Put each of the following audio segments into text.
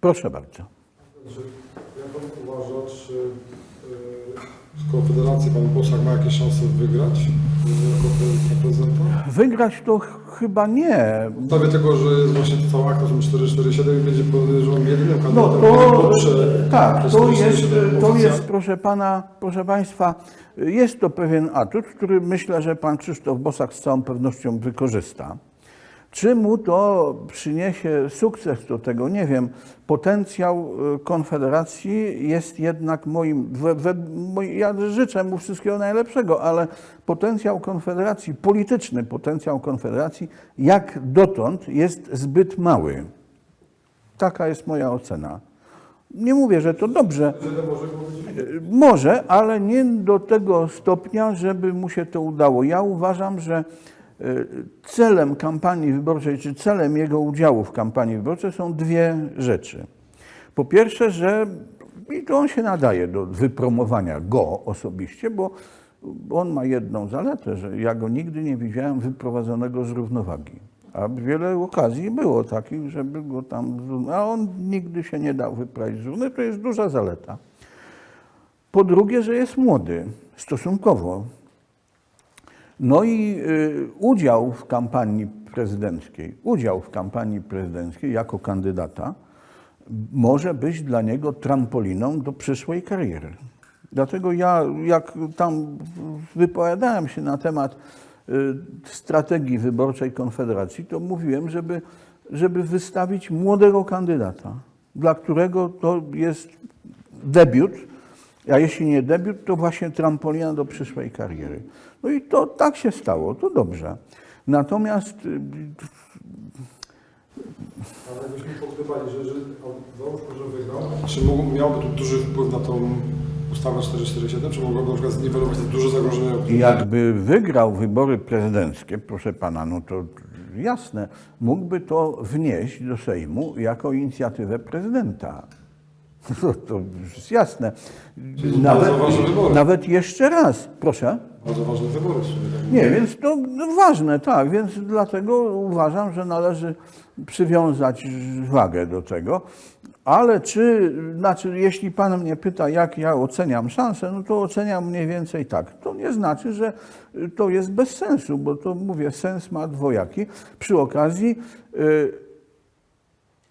Proszę bardzo. Jak pan uważa, czy y, z Konfederacji pan Bosak ma jakieś szanse wygrać jako pre- prezydenta? Wygrać to ch- chyba nie. W sprawie tego, że jest właśnie cała akta 447 i będzie podejrzewam jedynym No kandydatem, to który poprze tak, to jest, 447 to jest, proszę pana, proszę państwa, jest to pewien atut, który myślę, że pan Krzysztof Bosak z całą pewnością wykorzysta. Czy mu to przyniesie sukces, to tego nie wiem. Potencjał y, Konfederacji jest jednak moim, we, we, ja życzę mu wszystkiego najlepszego, ale potencjał Konfederacji, polityczny potencjał Konfederacji, jak dotąd jest zbyt mały. Taka jest moja ocena. Nie mówię, że to dobrze. Może ale nie do tego stopnia, żeby mu się to udało. Ja uważam, że celem kampanii wyborczej, czy celem jego udziału w kampanii wyborczej są dwie rzeczy. Po pierwsze, że i to on się nadaje do wypromowania go osobiście, bo on ma jedną zaletę, że ja go nigdy nie widziałem wyprowadzonego z równowagi. A wiele okazji było takich, żeby go tam. A on nigdy się nie dał wyprawić z równy. To jest duża zaleta. Po drugie, że jest młody stosunkowo. No i y, udział w kampanii prezydenckiej, udział w kampanii prezydenckiej jako kandydata może być dla niego trampoliną do przyszłej kariery. Dlatego ja, jak tam wypowiadałem się na temat y, strategii wyborczej Konfederacji, to mówiłem, żeby, żeby wystawić młodego kandydata, dla którego to jest debiut, a jeśli nie debiut, to właśnie trampolina do przyszłej kariery. No i to tak się stało, to dobrze. Natomiast y, Ale jakbyśmy podgrzewali, że a załóżmy, że wygrał, czy mógł, miałby tu duży wpływ na tą ustawę 447, czy mogłoby na przykład zniwelować te duże zagrożenia? jakby wygrał wybory prezydenckie, proszę pana, no to jasne, mógłby to wnieść do Sejmu jako inicjatywę prezydenta. To, to jest jasne. wybory. nawet jeszcze raz, proszę. Bardzo ważne wybory. tak. Nie, więc to no, ważne, tak, więc dlatego uważam, że należy przywiązać wagę do tego. Ale czy, znaczy, jeśli Pan mnie pyta, jak ja oceniam szansę, no to oceniam mniej więcej tak. To nie znaczy, że to jest bez sensu, bo to mówię, sens ma dwojaki. Przy okazji y,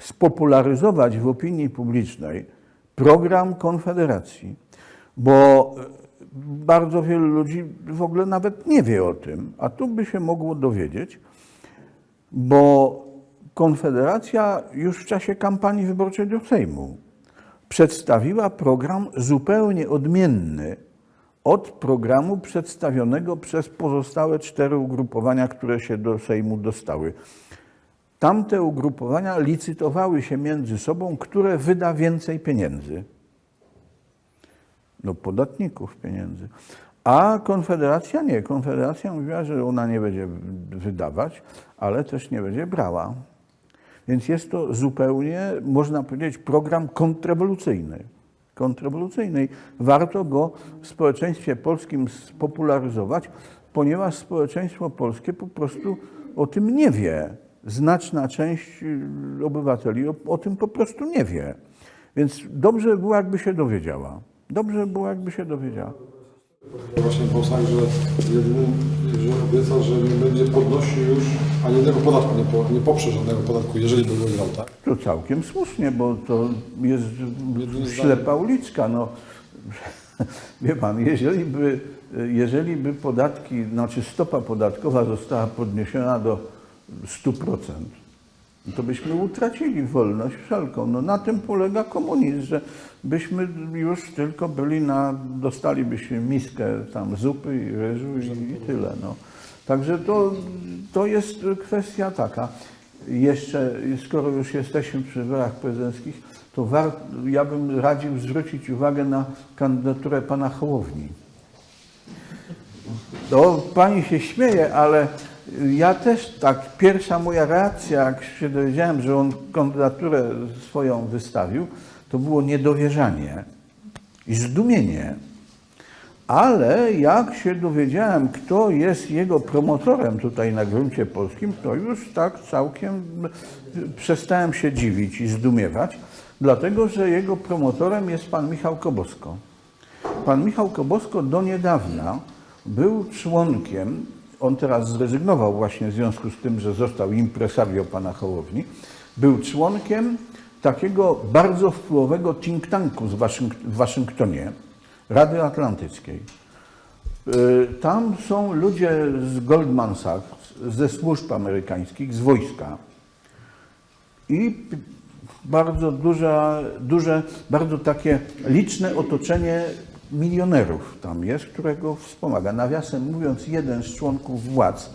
spopularyzować w opinii publicznej program Konfederacji, bo y, bardzo wielu ludzi w ogóle nawet nie wie o tym, a tu by się mogło dowiedzieć, bo Konfederacja już w czasie kampanii wyborczej do Sejmu przedstawiła program zupełnie odmienny od programu przedstawionego przez pozostałe cztery ugrupowania, które się do Sejmu dostały. Tamte ugrupowania licytowały się między sobą, które wyda więcej pieniędzy. No, podatników pieniędzy. A Konfederacja nie. Konfederacja mówiła, że ona nie będzie wydawać, ale też nie będzie brała. Więc jest to zupełnie, można powiedzieć, program kontrrewolucyjny. Kontrrewolucyjny. Warto go w społeczeństwie polskim spopularyzować, ponieważ społeczeństwo polskie po prostu o tym nie wie. Znaczna część y, obywateli o, o tym po prostu nie wie. Więc dobrze by było, jakby się dowiedziała. Dobrze by było, jakby się dowiedziała. Właśnie Bosak, że jedynym, że obiecał, że nie będzie podnosił już ani jednego podatku, nie, po, nie poprze żadnego podatku, jeżeli by wygrał, tak? To całkiem słusznie, bo to jest Jedynie ślepa uliczka. No, wie pan, jeżeli by, jeżeli by podatki, znaczy stopa podatkowa została podniesiona do 100%, to byśmy utracili wolność wszelką. No, na tym polega komunizm, że byśmy już tylko byli na, dostalibyśmy miskę tam zupy i ryżu i, i tyle. No. Także to, to jest kwestia taka. Jeszcze, skoro już jesteśmy przy wyborach prezydenckich, to war, ja bym radził zwrócić uwagę na kandydaturę pana Hołowni. To pani się śmieje, ale ja też tak, pierwsza moja reakcja, jak się dowiedziałem, że on kandydaturę swoją wystawił, to było niedowierzanie i zdumienie. Ale jak się dowiedziałem, kto jest jego promotorem tutaj na gruncie polskim, to już tak całkiem przestałem się dziwić i zdumiewać, dlatego że jego promotorem jest pan Michał Kobosko. Pan Michał Kobosko do niedawna był członkiem, on teraz zrezygnował właśnie w związku z tym, że został impresario pana Hołowni, był członkiem takiego bardzo wpływowego think tanku z Waszyng- w Waszyngtonie, Rady Atlantyckiej. Y, Tam są ludzie z Goldman Sachs, ze służb amerykańskich, z wojska. I bardzo duże, duże, bardzo takie liczne otoczenie milionerów tam jest, którego wspomaga. Nawiasem mówiąc, jeden z członków władz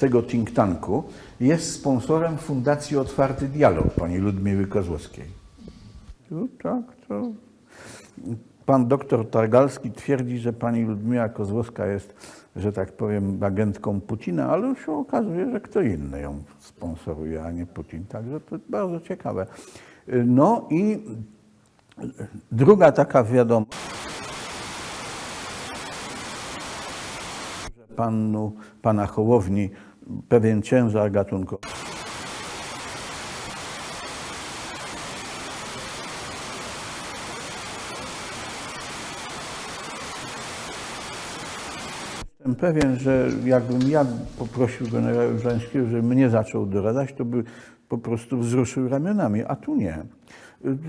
tego think tanku jest sponsorem Fundacji Otwarty Dialog pani Ludmiły Kozłowskiej. No tak, to Pan doktor Targalski twierdzi, że pani Ludmiła Kozłowska jest, że tak powiem, agentką Putina, ale już się okazuje, że kto inny ją sponsoruje, a nie Putin. Także to bardzo ciekawe. No i druga taka wiadomość. Panu, pana Hołowni pewien ciężar gatunkowy. Jestem pewien, że jakbym ja poprosił generała Żańskiego, żeby mnie zaczął doradzać, to by po prostu wzruszył ramionami, a tu nie.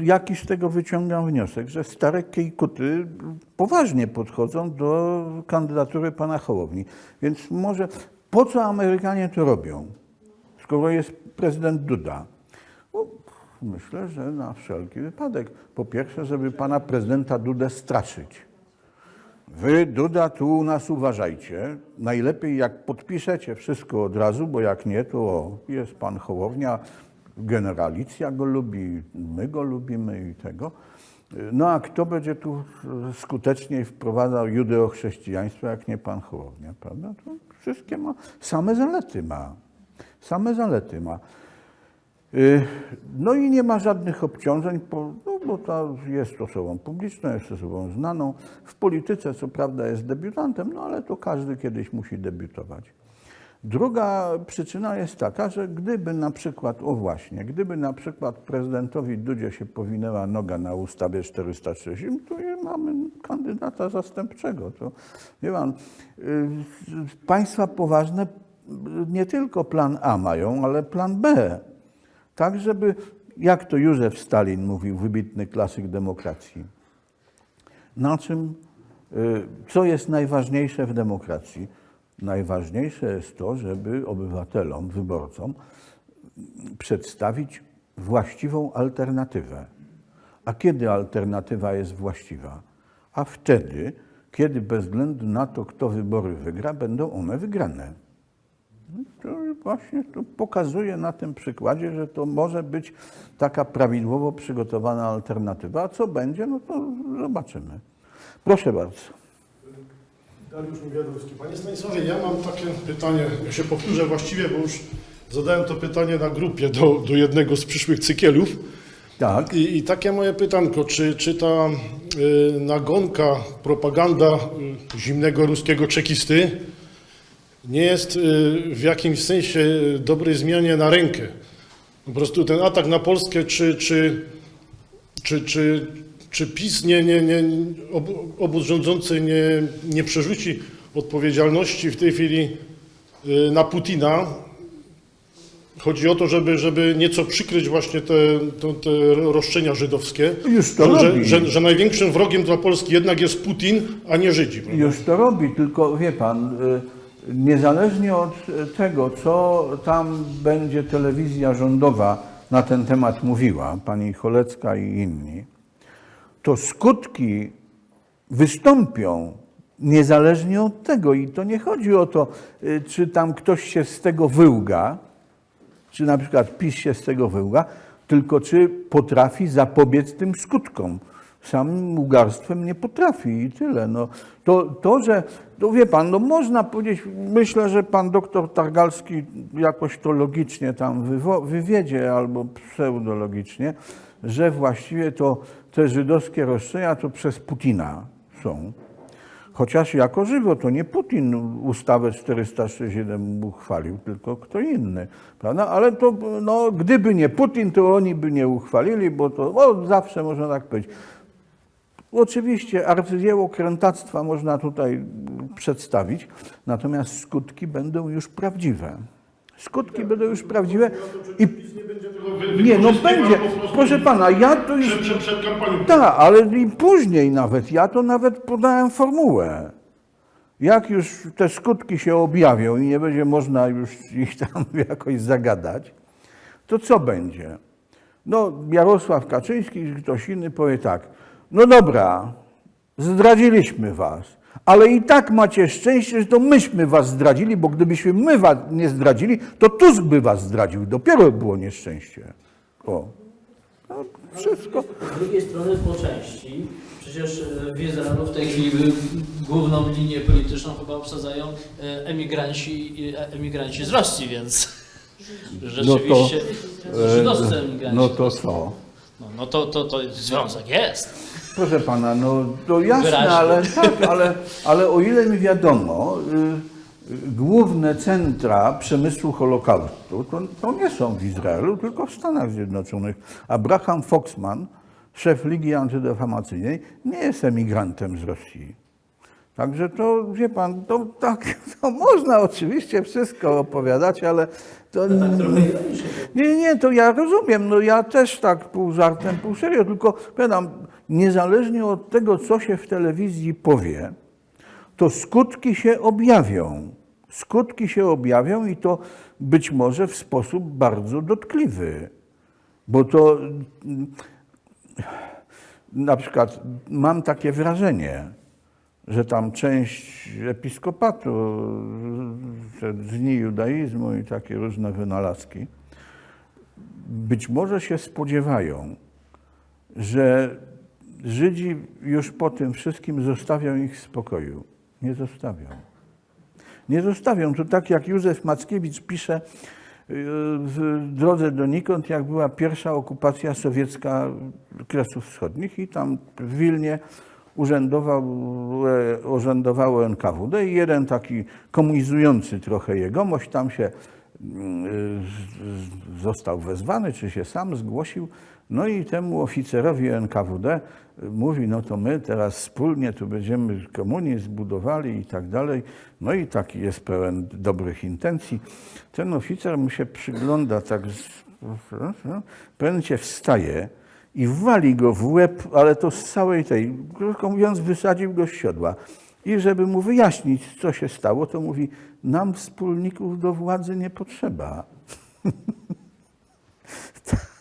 Jaki z tego wyciągam wniosek, że stare kejkuty poważnie podchodzą do kandydatury pana Hołowni. Więc może po co Amerykanie to robią, skoro jest prezydent Duda? Myślę, że na wszelki wypadek. Po pierwsze, żeby pana prezydenta Dudę straszyć. Wy, Duda, tu u nas uważajcie. Najlepiej jak podpiszecie wszystko od razu, bo jak nie, to o, jest pan Hołownia, generalicja go lubi, my go lubimy i tego. No a kto będzie tu skuteczniej wprowadzał judeochrześcijaństwo, jak nie pan Hołownia, prawda? To wszystkie ma, same zalety ma. Same zalety ma. Y, No i nie ma żadnych obciążeń, no, bo to jest osobą publiczną, jest osobą znaną. W polityce co prawda jest debiutantem, no ale to każdy kiedyś musi debiutować. Druga przyczyna jest taka, że gdyby na przykład, o właśnie, gdyby na przykład prezydentowi Dudzie się powinęła noga na ustawie 460, to mamy kandydata zastępczego. To, wie pan, y, państwa poważne nie tylko plan A mają, ale plan B. Tak, żeby, jak to Józef Stalin mówił, wybitny klasyk demokracji, na czym, y, co jest najważniejsze w demokracji? Najważniejsze jest to, żeby obywatelom, wyborcom przedstawić właściwą alternatywę. A kiedy alternatywa jest właściwa? A wtedy, kiedy bez względu na to, kto wybory wygra, będą one wygrane. To właśnie to pokazuje na tym przykładzie, że to może być taka prawidłowo przygotowana alternatywa. A co będzie, no to zobaczymy. Proszę bardzo. Dariusz Niewiadomski. Panie Stanisławie, ja mam takie pytanie, ja się powtórzę właściwie, bo już zadałem to pytanie na grupie do, do jednego z przyszłych cykielów. Tak. I, i takie moje pytanko, czy, czy ta y, nagonka, propaganda y, zimnego ruskiego czekisty nie jest y, w jakimś sensie dobrej zmianie na rękę? Po prostu ten atak na Polskę, czy, czy, czy, czy, czy PiS, nie, nie, nie, ob- obóz rządzący nie, nie przerzuci odpowiedzialności w tej chwili y, na Putina? Chodzi o to, żeby, żeby nieco przykryć właśnie te, te, te roszczenia żydowskie. Już to że, robi. że, że największym wrogiem dla Polski jednak jest Putin, a nie Żydzi. Prawda? Już to robi, tylko wie pan, y, niezależnie od y, tego, co tam będzie telewizja rządowa na ten temat mówiła, pani Cholecka i inni, to skutki wystąpią niezależnie od tego. I to nie chodzi o to, y, czy tam ktoś się z tego wyłga, czy na przykład PiS się z tego wyłga, tylko czy potrafi zapobiec tym skutkom. Samym ugarstwem nie potrafi i tyle. No, to, to, że, to wie pan, no można powiedzieć, myślę, że pan doktor Targalski jakoś to logicznie tam wywo- wywiedzie albo pseudologicznie, że właściwie to te żydowskie roszczenia to przez Putina są. Chociaż jako żywo, to nie Putin ustawę 467 uchwalił, tylko kto inny, prawda? Ale to, no, gdyby nie Putin, to oni by nie uchwalili, bo to o, zawsze można tak powiedzieć. Oczywiście arcydzieło krętactwa można tutaj przedstawić, natomiast skutki będą już prawdziwe. Skutki będą już prawdziwe i nie, no będzie. Proszę pana, ja to już Przed, przed, przed kampanią. tak, ale i później nawet. Ja to nawet podałem formułę. Jak już te skutki się objawią i nie będzie można już ich tam jakoś zagadać, to co będzie? No, Jarosław Kaczyński czy ktoś inny powie tak, no dobra, zdradziliśmy was, ale i tak macie szczęście, że to myśmy was zdradzili, bo gdybyśmy my was nie zdradzili, to Tusk by was zdradził. Dopiero było nieszczęście. O. No, wszystko. Z drugiej strony po części, przecież e, w Izraelu w tej chwili główną linię polityczną chyba obsadzają e, emigranci, i- e, emigranci z Rosji, więc rzeczywiście żydowscy emigranci. No to co? No, no to, to, to związek jest. Proszę pana, no to jasne, Wyraźnie. ale tak, ale, ale o ile mi wiadomo, y, y, główne centra przemysłu Holokaustu to, to nie są w Izraelu, tylko w Stanach Zjednoczonych. Abraham Foxman, szef Ligi Antydefamacyjnej, nie jest emigrantem z Rosji. Także to, wie pan, to tak, to można oczywiście wszystko opowiadać, ale to Tak nie, nie, to ja rozumiem. No ja też tak pół żartem, pół serio, tylko powiadam, niezależnie od tego, co się w telewizji powie, to skutki się objawią. Skutki się objawią i to być może w sposób bardzo dotkliwy. Bo to mm, na przykład mam takie wrażenie, że tam część episkopatu, te dni judaizmu i takie różne wynalazki, być może się spodziewają, że Żydzi już po tym wszystkim zostawią ich w spokoju. Nie zostawią. Nie zostawią. To tak jak Józef Mackiewicz pisze yy, w drodze donikąd, jak była pierwsza okupacja sowiecka Kresów Wschodnich i tam w Wilnie urzędował, e, urzędowało NKWD i jeden taki komunizujący trochę jegomość tam się mm, został wezwany, czy się sam zgłosił. No i temu oficerowi NKWD mówi, no to my teraz wspólnie tu będziemy komunizm budowali i tak dalej. No i taki jest pełen dobrych intencji. Ten oficer mu się przygląda tak, pewnym momencie wstaje i wali go w łeb, ale to z całej tej, krótko mówiąc, wysadził go z siodła. I żeby mu wyjaśnić, co się stało, to mówi, nam wspólników do władzy nie potrzeba.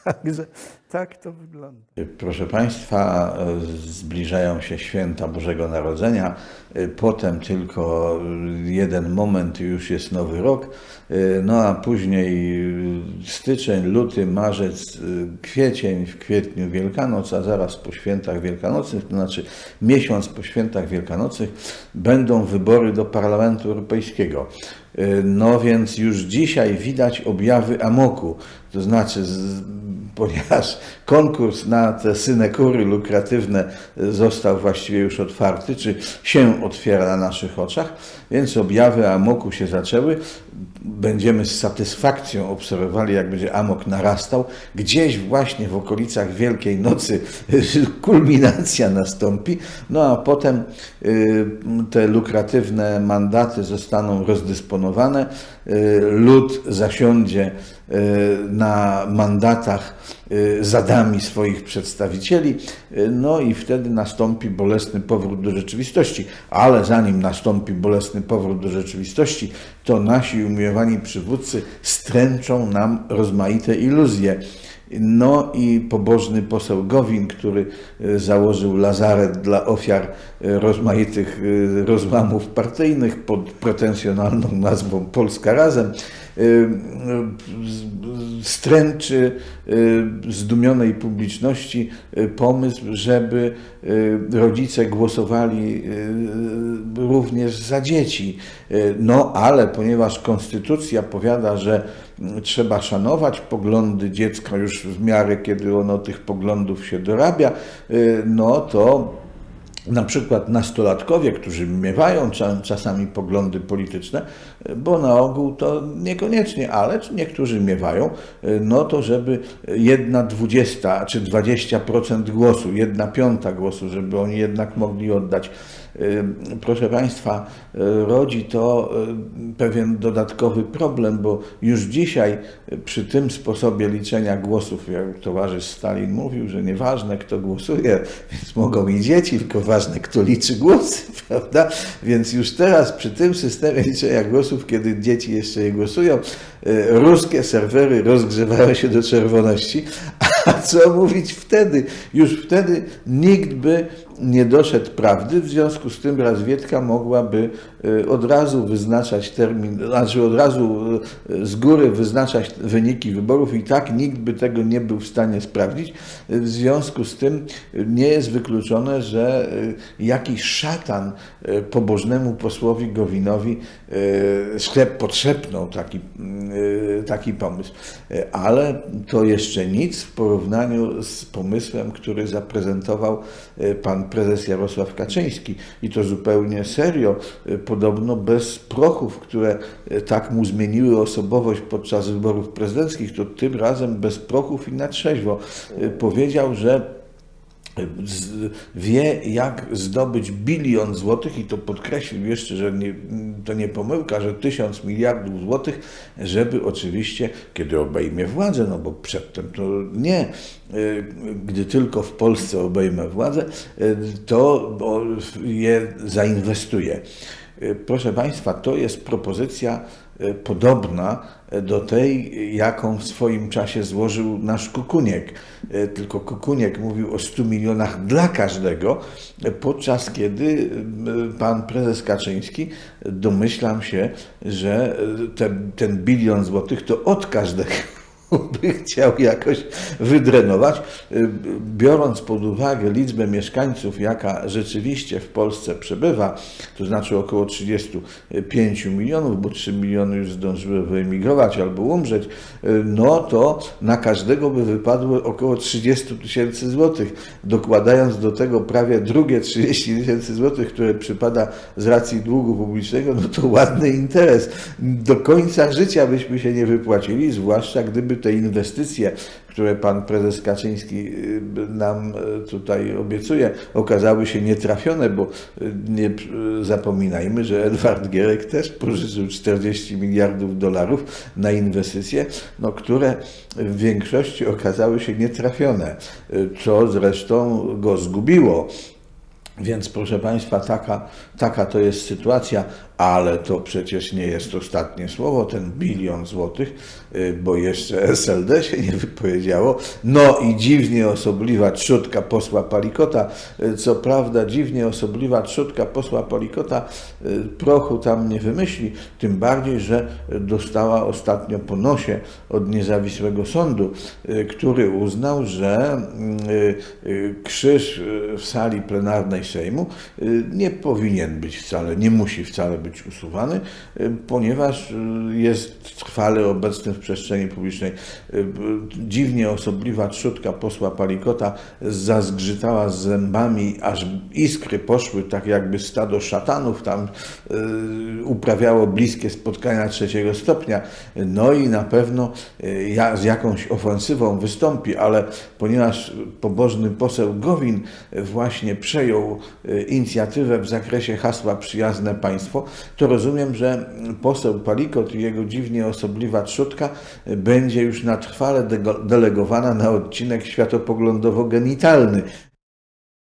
Także tak to wygląda. Proszę Państwa, e, zbliżają się święta Bożego Narodzenia. E, Potem tylko jeden moment już jest nowy rok. No a później styczeń, luty, marzec, kwiecień, w kwietniu Wielkanoc, a zaraz po świętach wielkanocnych, to znaczy miesiąc po świętach wielkanocnych, będą wybory do Parlamentu Europejskiego. No więc już dzisiaj widać objawy amoku, to znaczy z, konkurs na te synekury lukratywne został właściwie już otwarty, czy się otwiera na naszych oczach, więc objawy amoku się zaczęły. Będziemy z satysfakcją obserwowali, jak będzie amok narastał. Gdzieś właśnie w okolicach Wielkiej Nocy kulminacja nastąpi, no a potem y, te lukratywne mandaty zostaną rozdysponowane, y, lud zasiądzie y, na mandatach zadami swoich przedstawicieli, y, no i wtedy nastąpi bolesny powrót do rzeczywistości. Ale zanim nastąpi bolesny powrót do rzeczywistości, to nasi umiłowani przywódcy stręczą nam rozmaite iluzje. No i pobożny poseł Gowin, który y, założył lazaret dla ofiar y, rozmaitych y, rozłamów partyjnych pod pretensjonalną nazwą Polska Razem, stręczy zdumionej publiczności pomysł, żeby rodzice głosowali y, również za dzieci. Y, No ale ponieważ konstytucja powiada, że mm, trzeba szanować poglądy dziecka już w miarę, kiedy ono tych poglądów się dorabia, y, no to na przykład nastolatkowie, którzy miewają cza- czasami poglądy polityczne, bo na ogół to niekoniecznie, ale niektórzy miewają, no to żeby jedna dwudziesta czy 20% głosu, jedna piąta głosu, żeby oni jednak mogli oddać. Proszę Państwa, rodzi to pewien dodatkowy problem, bo już dzisiaj przy tym sposobie liczenia głosów, jak towarzysz Stalin mówił, że nieważne kto głosuje, więc mogą i dzieci, tylko ważne kto liczy głosy, prawda? Więc już teraz przy tym systemie liczenia głosów, kiedy dzieci jeszcze je głosują, ruskie serwery rozgrzewają się do czerwoności, a co mówić wtedy? Już wtedy nikt by nie doszedł prawdy, w związku z tym Razwiedka mogłaby y, od razu wyznaczać termin, znaczy od razu y, z góry wyznaczać wyniki wyborów i tak nikt by tego nie był w stanie sprawdzić. Y, W związku z tym nie jest wykluczone, że jakiś szatan pobożnemu posłowi Gowinowi szlep podszepnął taki, taki pomysł. Ale to jeszcze nic w porównaniu z pomysłem, który zaprezentował y, prezes Jarosław Kaczyński. I to zupełnie serio, y, podobno bez prochów, które y, tak mu zmieniły osobowość podczas wyborów prezydenckich, to tym razem bez prochów i na trzeźwo. Y, powiedział, że wie, jak zdobyć bilion złotych i to podkreślił jeszcze, że nie, to nie pomyłka, że tysiąc miliardów złotych, żeby oczywiście, kiedy obejmie władzę, no bo przedtem to nie, y, gdy tylko w Polsce obejmę władzę, y, to je zainwestuje. Y, Proszę Państwa, to jest propozycja podobna do tej, jaką w swoim czasie złożył nasz Kukuniek. Y, Tylko Kukuniek mówił o 100 milionach dla każdego, podczas kiedy pan prezes Kaczyński, domyślam się, że ten, ten bilion złotych to od każdego by chciał jakoś wydrenować, y, biorąc pod uwagę liczbę mieszkańców, jaka rzeczywiście w Polsce przebywa, to znaczy około 35 milionów, bo 3 miliony już zdążyły wyemigrować albo umrzeć, y, no to na każdego by wypadło około 30 tysięcy złotych, dokładając do tego prawie drugie 30 tysięcy złotych, które przypada z racji długu publicznego, no to ładny interes. Do końca życia byśmy się nie wypłacili, zwłaszcza gdyby te inwestycje, które pan prezes Kaczyński y, nam y, tutaj obiecuje, okazały się nietrafione, bo y, nie zapominajmy, że Edward Gierek też pożyczył 40 miliardów dolarów na inwestycje, no, które w większości okazały się nietrafione, co zresztą go zgubiło. Więc proszę Państwa, taka, taka to jest sytuacja, ale to przecież nie jest ostatnie słowo, ten bilion złotych, y, bo jeszcze SLD się nie wypowiedziało. No i dziwnie osobliwa trzutka posła Palikota. Y, Co prawda dziwnie osobliwa trzutka posła Palikota y, prochu tam nie wymyśli, tym bardziej, że dostała ostatnio po nosie od niezawisłego sądu, który uznał, że y, krzyż w sali plenarnej Sejmu y, nie powinien być wcale, nie musi wcale być usuwany, y, ponieważ y, jest trwale obecny w przestrzeni publicznej. Dziwnie osobliwa trzutka posła Palikota zazgrzytała zębami, aż iskry poszły, tak jakby stado szatanów tam uprawiało bliskie spotkania trzeciego stopnia. No i na pewno z jakąś ofensywą wystąpi, ale ponieważ pobożny poseł Gowin właśnie przejął y, inicjatywę w zakresie hasła przyjazne państwo, to rozumiem, że poseł Palikot i jego dziwnie osobliwa trzutka y, będzie już na trwale delegowana na odcinek światopoglądowo-genitalny.